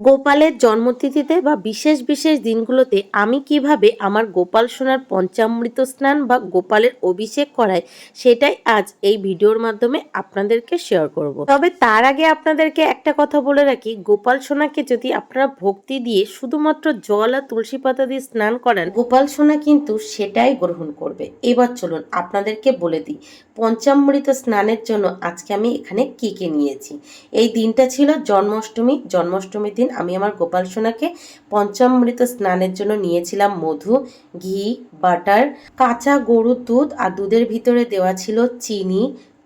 গোপালের জন্মতিথিতে বা বিশেষ বিশেষ দিনগুলোতে আমি কীভাবে আমার গোপাল সোনার পঞ্চামৃত স্নান বা গোপালের অভিষেক করাই সেটাই আজ এই ভিডিওর মাধ্যমে আপনাদেরকে শেয়ার করব। তবে তার আগে আপনাদেরকে একটা কথা বলে রাখি, গোপাল সোনাকে যদি আপনারা ভক্তি দিয়ে শুধুমাত্র জল আর তুলসী পাতা দিয়ে স্নান করান, গোপাল সোনা কিন্তু সেটাই গ্রহণ করবে। এবার চলুন আপনাদেরকে বলে দিই, পঞ্চামৃত স্নানের জন্য আজকে আমি এখানে কি কি নিয়েছি? এই দিনটা ছিল জন্মাষ্টমী। জন্মাষ্টমীর দিন আমি আমার গোপাল সোনাকে পঞ্চামৃত স্নানের জন্য নিয়েছিলাম মধু, ঘি, বাটার, কাঁচা গরুর দুধ আর দুধের ভিতরে দেওয়া ছিল চিনি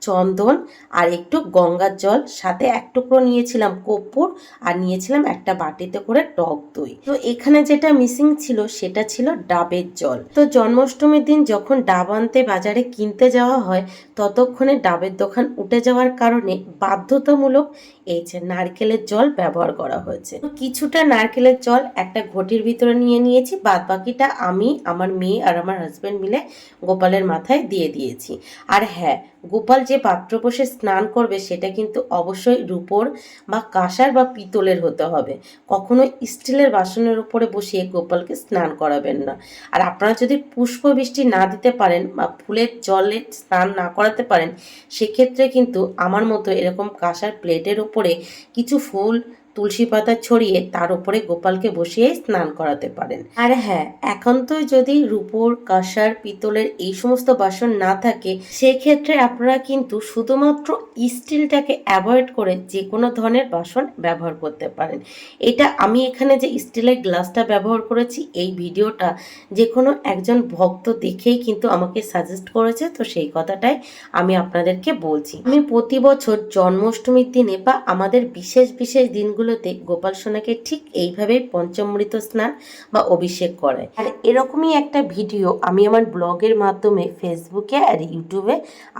চন্দন আর একটু গঙ্গার জল। সাথে এক টুকরো নিয়েছিলাম কর্পূর আর নিয়েছিলাম একটা বাটিতে করে টক দই। তো এখানে যেটা মিসিং ছিল সেটা ছিল ডাবের জল। তো জন্মাষ্টমীর দিন যখন ডাব আনতে বাজারে কিনতে যাওয়া হয়, ততক্ষণে ডাবের দোকান উঠে যাওয়ার কারণে বাধ্যতামূলক এই যে নারকেলের জল ব্যবহার করা হয়েছে। কিছুটা নারকেলের জল একটা ঘটির ভিতরে নিয়ে নিয়েছি বাদ বাকিটা আমি, আমার মেয়ে আর আমার হাজবেন্ড মিলে গোপালের মাথায় দিয়ে দিয়েছি। আর হ্যাঁ গোপাল যে পাত্র বসে স্নান করবে সেটা কিন্তু অবশ্যই রূপোর বা কাঁসার বা পিতলের হতে হবে। কখনো স্টিলের বাসনের উপরে বসিয়ে গোপালকে স্নান করাবেন না। আর আপনারা যদি পুষ্প বৃষ্টি না দিতে পারেন বা ফুলের জলে স্নান না করাতে পারেন, সেক্ষেত্রে কিন্তু আমার মতো এরকম কাঁসার প্লেটের উপরে কিছু ফুল তুলসী পাতা ছড়িয়ে তার উপরে গোপালকে বসিয়ে স্নান করাতে পারেন। আর হ্যাঁ এখন তো যদি রূপোর, কাঁসার, পিতলের এই সমস্ত বাসন না থাকে, সেক্ষেত্রে আপনারা কিন্তু শুধুমাত্র স্টিলটাকে অ্যাভয়েড করে যে কোনো ধরনের বাসন ব্যবহার করতে পারেন। এটা আমি এখানে যে স্টিলের গ্লাসটা ব্যবহার করেছি, এই ভিডিওটা যে কোনো একজন ভক্ত দেখেই কিন্তু আমাকে সাজেস্ট করেছে, তো সেই কথাটাই আমি আপনাদেরকে বলছি। আমি প্রতি বছর জন্মাষ্টমীর দিনে বা আমাদের বিশেষ বিশেষ দিনগুলোতে গোপাল সোনাকে ঠিক এইভাবেই পঞ্চমৃত স্নান বা অভিষেক করায় আর এরকমই একটা ভিডিও আমি আমার ব্লগের মাধ্যমে ফেসবুকে আর ইউটিউবে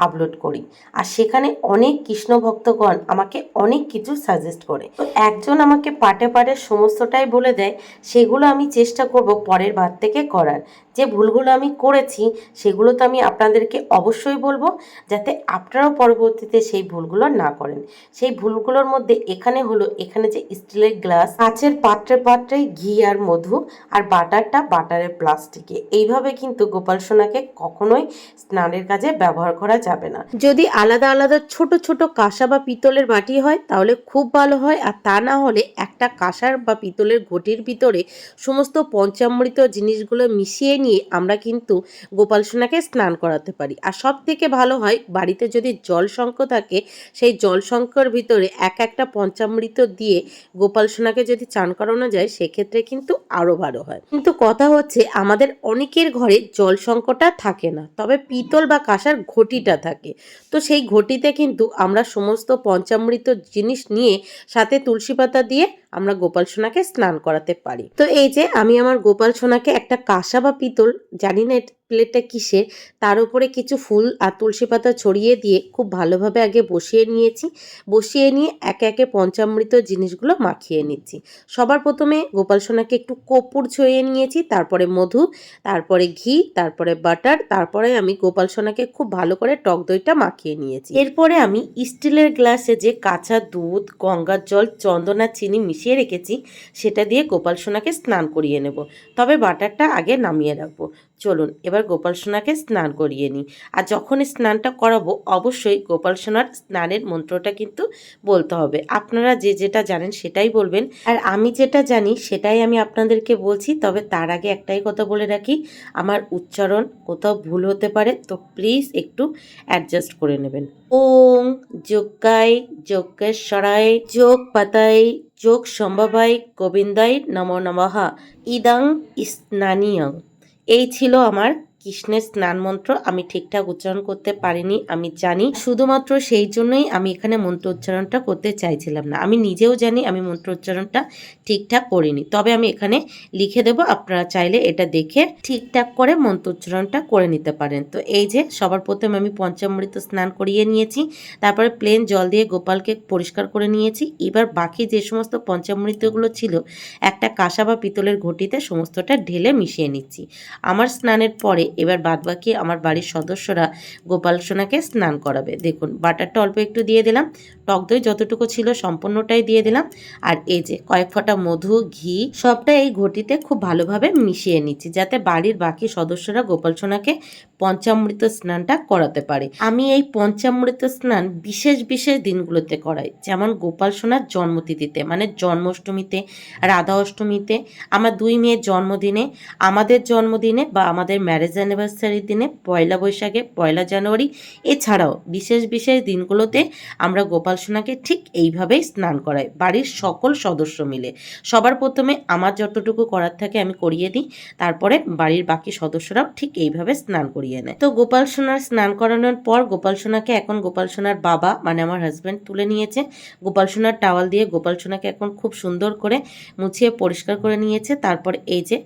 আপলোড করি। আর সেখানে অনেক কৃষ্ণ ভক্তগণ আমাকে অনেক কিছু সাজেস্ট করে। তো একজন আমাকে পাটে পাটে সমস্তটাই বলে দেয়, সেগুলো আমি চেষ্টা করব পরের বার থেকে করার। যে ভুলগুলো আমি করেছি, সেগুলো তো আমি আপনাদেরকে অবশ্যই বলব, যাতে আপনারাও পরবর্তীতে সেই ভুলগুলো না করেন। সেই ভুলগুলোর মধ্যে এখানে হলো, এখানে যে স্টিলের গ্লাস, কাঁচের পাত্রে পাত্রে ঘি আর মধু আর বাটারটা বাটারের প্লাস্টিকে। এইভাবে কিন্তু গোপাল সোনাকে কখনোই স্নানের কাজে ব্যবহার করা যাবে না। যদি আলাদা আলাদা ছোট ছোট কাঁসা বা পিতলের বাটি হয়, তাহলে খুব ভালো হয়। আর তা না হলে একটা কাঁসার বা পিতলের ঘটির ভিতরে সমস্ত পঞ্চামৃত জিনিসগুলো মিশিয়ে নিয়ে আমরা কিন্তু গোপাল সোনাকে স্নান করাতে পারি। আর সব থেকে ভালো হয়, বাড়িতে যদি জল শঙ্খ থাকে, সেই জল শঙ্কর ভিতরে এক একটা পঞ্চামৃত দিয়ে গোপাল সোনাকে যদি চান করানো যায়, সেক্ষেত্রে কিন্তু আরও ভালো হয়। কিন্তু কথা হচ্ছে, আমাদের অনেকের ঘরে জল সংকটটা থাকে না, তবে পিতল বা কাঁসার ঘটিটা থাকে। তো সেই ঘটিতে কিন্তু আমরা সমস্ত পঞ্চামৃত জিনিস নিয়ে সাথে তুলসী পাতা দিয়ে আমরা গোপাল সোনাকে স্নান করাতে পারি। তো এই যে আমি আমার গোপাল সোনাকে একটা কাঁসা বা পিতল, জানি না প্লেটটা কিসের, তার উপরে কিছু ফুল আর তুলসী পাতা ছড়িয়ে দিয়ে খুব ভালোভাবে আগে বসিয়ে নিয়েছি। বসিয়ে নিয়ে একে একে পঞ্চামৃত জিনিসগুলো মাখিয়ে নিচ্ছি। সবার প্রথমে গোপাল সোনাকে একটু কপুর ছড়িয়ে নিয়েছি, তারপরে মধু, তারপরে ঘি, তারপরে বাটার, তারপরে আমি গোপাল সোনাকে খুব ভালো করে টক দইটা মাখিয়ে নিয়েছি। এরপরে আমি স্টিলের গ্লাসে যে কাঁচা দুধ, গঙ্গার জল, চন্দনা চিনি মিশিয়ে রেখেছি, সেটা দিয়ে গোপাল সোনাকে স্নান করিয়ে নেব। তবে বাটারটা আগে নামিয়ে রাখব। চলুন, এবার গোপাল সোনাকে স্নান করিয়ে নিই। আর যখন স্নানটা করাবো, অবশ্যই গোপাল সোনার স্নানের মন্ত্রটা কিন্তু বলতে হবে। আপনারা যে যেটা জানেন সেটাই বলবেন। আর আমি যেটা জানি সেটাই আমি আপনাদেরকে বলছি, তবে তার আগে একটাই কথা বলে রাখি। আমার উচ্চারণ কোথাও ভুল হতে পারে, তো প্লিজ একটু অ্যাডজাস্ট করে নেবেন। ওং যোগ্যাই যোগেশ্বরায় যোগ পাতাই যোগ সম্ভবাই গোবিন্দাই নম নমঃ। ইদাং স্নানীয়ং এই ছিল আমার কৃষ্ণের স্নান মন্ত্র আমি ঠিকঠাক উচ্চারণ করতে পারিনি, আমি জানি। শুধুমাত্র সেই জন্যই আমি এখানে মন্ত্র উচ্চারণটা করতে চাইছিলাম না। আমি নিজেও জানি আমি মন্ত্র উচ্চারণটা ঠিকঠাক করিনি। তবে আমি এখানে লিখে দেব, আপনারা চাইলে এটা দেখে ঠিকঠাক করে মন্ত্র উচ্চারণটা করে নিতে পারেন। তো এই যে, সবার প্রথমে আমি পঞ্চামৃত স্নান করিয়ে নিয়েছি, তারপরে প্লেন জল দিয়ে গোপালকে পরিষ্কার করে নিয়েছি। এবার বাকি যে সমস্ত পঞ্চামৃতগুলো ছিল, একটা কাঁসা বা পিতলের ঘটিতে সমস্তটা ঢেলে মিশিয়ে নিচ্ছি। আমার স্নানের পরে এবার বাদবাকি আমার বাড়ির সদস্যরা গোপাল সোনাকে স্নান করাবে। দেখুন, বাটারটা অল্প একটু দিয়ে দিলাম, টক দই যতটুকু ছিল সম্পূর্ণটাই দিয়ে দিলাম, আর এই যে কয়েক ফোঁটা মধু, ঘি, সবটা এই ঘটিতে খুব ভালোভাবে মিশিয়ে নিচ্ছি, যাতে বাড়ির বাকি সদস্যরা গোপাল সোনাকে পঞ্চামৃত স্নানটা করাতে পারে। আমি এই পঞ্চামৃত স্নান বিশেষ বিশেষ দিনগুলোতে করাই, যেমন গোপাল সোনার জন্মতিথিতে মানে জন্মাষ্টমীতে, রাধা অষ্টমীতে, আমার দুই মেয়ের জন্মদিনে, আমাদের জন্মদিনে বা আমাদের ম্যারেজ অ্যানিভার্সারির দিনে পয়লা বৈশাখে পয়লা জানুয়ারি। এছাড়াও বিশেষ বিশেষ দিনগুলোতে আমরা গোপাল সোনাকে ঠিক এইভাবেই স্নান করাই, বাড়ির সকল সদস্য মিলে। সবার প্রথমে আমার যতটুকু করার থাকে আমি করিয়ে দিই, তারপরে বাড়ির বাকি সদস্যরাও ঠিক এইভাবে স্নান করিয়ে নেয়। তো গোপাল সোনার স্নান করানোর পর গোপাল সোনাকে এখন গোপাল সোনার বাবা মানে আমার হাজব্যান্ড তুলে নিয়েছে। গোপাল সোনার টাওয়াল দিয়ে গোপাল সোনাকে এখন খুব সুন্দর করে মুছিয়ে পরিষ্কার করে নিয়েছে। তারপর এই যে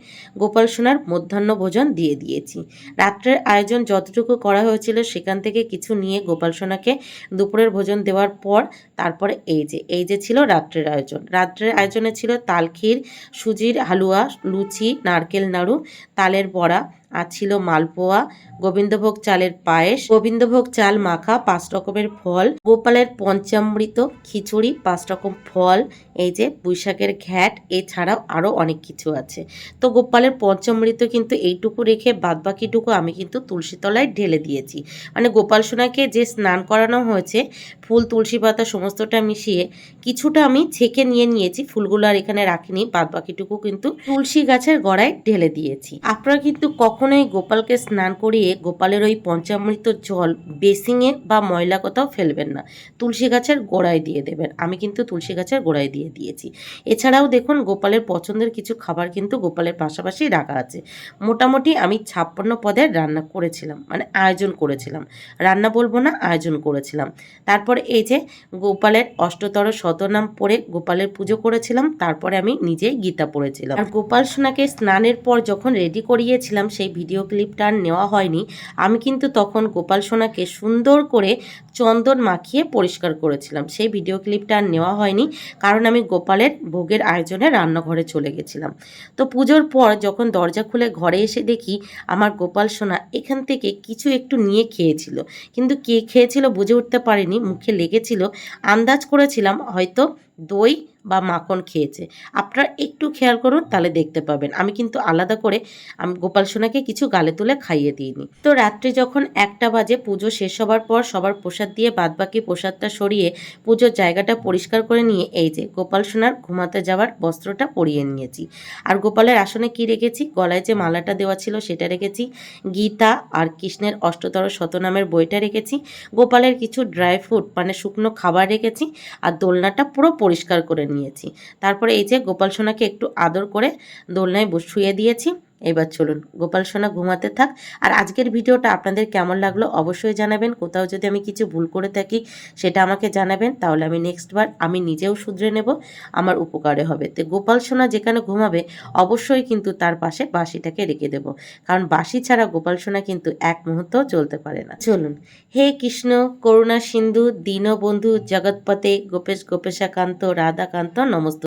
গোপাল সোনার মধ্যাহ্ন ভোজন দিয়ে দিয়েছি। রাত্রের আয়োজন যতটুকু করা হয়েছিল সেখান থেকে কিছু নিয়ে গোপাল সোনাকে দুপুরের ভোজন দেওয়ার পর তারপরে এই যে এই যে ছিল রাত্রের আয়োজন। রাত্রের আয়োজনে ছিল তালখির সুজির হালুয়া, লুচি, নারকেল নাড়ু, তালের বড়া আর ছিল মালপোয়া, গোবিন্দভোগ চালের পায়েস, গোবিন্দভোগ চাল মাখা, পাঁচ রকমের ফল, গোপালের পঞ্চামৃত, খিচুড়ি, পাঁচ রকম ফল, এই যে বৈশাখের ঘ্যাট, এছাড়াও আরও অনেক কিছু আছে। তো গোপালের পঞ্চামৃত কিন্তু এইটুকু রেখে বাদবাকিটুকু আমি কিন্তু তুলসী তলায় ঢেলে দিয়েছি। মানে গোপাল সোনাকে যে স্নান করানো হয়েছে, ফুল, তুলসী পাতা সমস্তটা মিশিয়ে কিছুটা আমি ছেঁকে নিয়ে নিয়েছি, ফুলগুলো আর এখানে রাখিনি, বাদবাকিটুকু কিন্তু তুলসী গাছের গড়ায় ঢেলে দিয়েছি। আপনারা কিন্তু কখনোই গোপালকে স্নান করিয়ে গোপালের ওই পঞ্চামৃত জল বেসিংয়ে বা ময়লা কোথাও ফেলবেন না। তুলসী গাছের গোড়ায় দিয়ে দেবেন। আমি কিন্তু তুলসী গাছের গোড়ায় দিয়ে দিয়েছি। এছাড়াও দেখুন, গোপালের পছন্দের কিছু খাবার কিন্তু গোপালের পাশাপাশি রাখা আছে। মোটামুটি আমি ছাপ্পান্ন পদের রান্না করেছিলাম মানে আয়োজন করেছিলাম। রান্না বলব না, আয়োজন করেছিলাম। তারপরে এই যে গোপালের অষ্টতর শতনাম পড়ে গোপালের পুজো করেছিলাম, তারপরে আমি নিজেই গীতা পড়েছিলাম। আর গোপাল সোনাকে স্নানের পর যখন রেডি করিয়েছিলাম, সেই ভিডিও ক্লিপটা আর নেওয়া হয়নি। আমি কিন্তু তখন গোপাল সোনাকে সুন্দর করে চন্দন মাখিয়ে পরিষ্কার করেছিলাম। সেই ভিডিও ক্লিপটা আর নেওয়া হয়নি কারণ আমি গোপালের ভোগের আয়োজনে রান্নাঘরে চলে গেছিলাম। তো পুজোর পর যখন দরজা খুলে ঘরে এসে দেখি আমার গোপাল সোনা এখান থেকে কিছু একটু নিয়ে খেয়েছিল। কিন্তু কে খেয়েছিল বুঝে উঠতে পারিনি। মুখে লেগেছিল। আন্দাজ করেছিলাম হয়তো দই বা মাখন খেয়েছে। আপনারা একটু খেয়াল করুন, তাহলে দেখতে পাবেন। আমি কিন্তু আলাদা করে আমি গোপাল সোনাকে কিছু গালে তুলে খাইয়ে দিইনি। তো রাত্রে যখন একটা বাজে, পুজো শেষ হবার পর সবার প্রসাদ দিয়ে বাদবাকি প্রসাদটা সরিয়ে পুজোর জায়গাটা পরিষ্কার করে নিয়ে, এই যে গোপাল সোনার ঘুমাতে যাওয়ার বস্ত্রটা পরিয়ে নিয়েছি। আর গোপালের আসনে কি রেখেছি? গলায় যে মালাটা দেওয়া ছিল সেটা রেখেছি। গীতা আর কৃষ্ণের অষ্টতর শতনামের বইটা রেখেছি। গোপালের কিছু ড্রাই ফ্রুট মানে শুকনো খাবার রেখেছি। আর দোলনাটা পুরো পরিষ্কার করে নিয়েছি। তারপরে এই যে গোপাল সোনাকে একটু আদর করে দোলনায় শুয়ে দিয়েছি। এবার চলুন গোপাল সোনা ঘুমাতে থাক। আর আজকের ভিডিওটা আপনাদের কেমন লাগল অবশ্যই জানাবেন। কোথাও যদি আমি কিছু ভুল করে থাকি, সেটা আমাকে জানাবেন। তাহলে আমি নেক্সট বার আমি নিজেও শুধরে নেব, আমার উপকারে হবে। তো গোপাল সোনা যেখানে ঘুমাবে, অবশ্যই কিন্তু তার পাশে বাঁশিটাকে রেখে দেব। কারণ বাঁশি ছাড়া গোপাল সোনা কিন্তু এক মুহূর্তও চলতে পারে না। চলুন, হে কৃষ্ণ, করুণা সিন্ধু, দীনবন্ধু জগৎপতে গোপেশ গোপেশাকান্ত, রাধাকান্ত, নমস্ত।